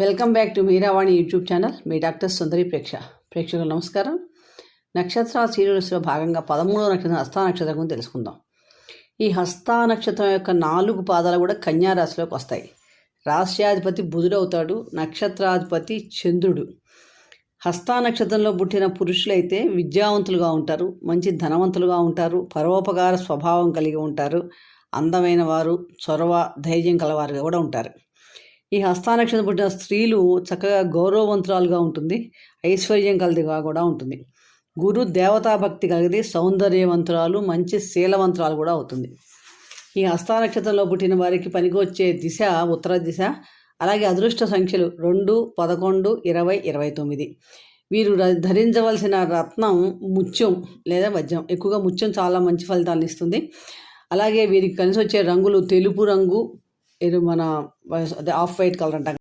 Welcome back to Meeravani YouTube channel me doctor Sundari ప్రేక్ష ప్రేక్షకులు నమస్కారం. నక్షత్ర సీరియల్స్లో భాగంగా పదమూడవ నక్షత్రం హస్తా నక్షత్రం గురించి తెలుసుకుందాం. ఈ హస్తా నక్షత్రం యొక్క నాలుగు పాదాలు కూడా కన్యా రాశిలోకి వస్తాయి. రాశ్యాధిపతి బుధుడు అవుతాడు నక్షత్రాధిపతి చంద్రుడు. హస్తా నక్షత్రంలో పుట్టిన పురుషులైతే విద్యావంతులుగా ఉంటారు మంచి ధనవంతులుగా ఉంటారు పరోపకార స్వభావం కలిగి ఉంటారు అందమైన వారు చొరవ ధైర్యం కలవారుగా కూడా ఉంటారు. ఈ హస్తానక్షత్రం పుట్టిన స్త్రీలు చక్కగా గౌరవవంతురాలుగా ఉంటుంది. ఐశ్వర్యం కలిదిగా కూడా ఉంటుంది. గురు దేవతా భక్తి కలిగితే సౌందర్యవంతురాలు మంచి శీలవంతురాలు కూడా అవుతుంది. ఈ హస్తానక్షత్రంలో పుట్టిన వారికి పనికొచ్చే దిశ ఉత్తర దిశ అలాగే అదృష్ట సంఖ్యలు రెండు పదకొండు ఇరవై ఇరవై తొమ్మిది. వీరు ర- ధరించవలసిన రత్నం ముత్యం లేదా వజ్రం. ఎక్కువగా ముత్యం చాలా మంచి ఫలితాలను ఇస్తుంది. అలాగే వీరికి కలిసి వచ్చే రంగులు తెలుపు రంగు ఇది మన అదే ఆఫ్ వైట్ కలర్ అంటాం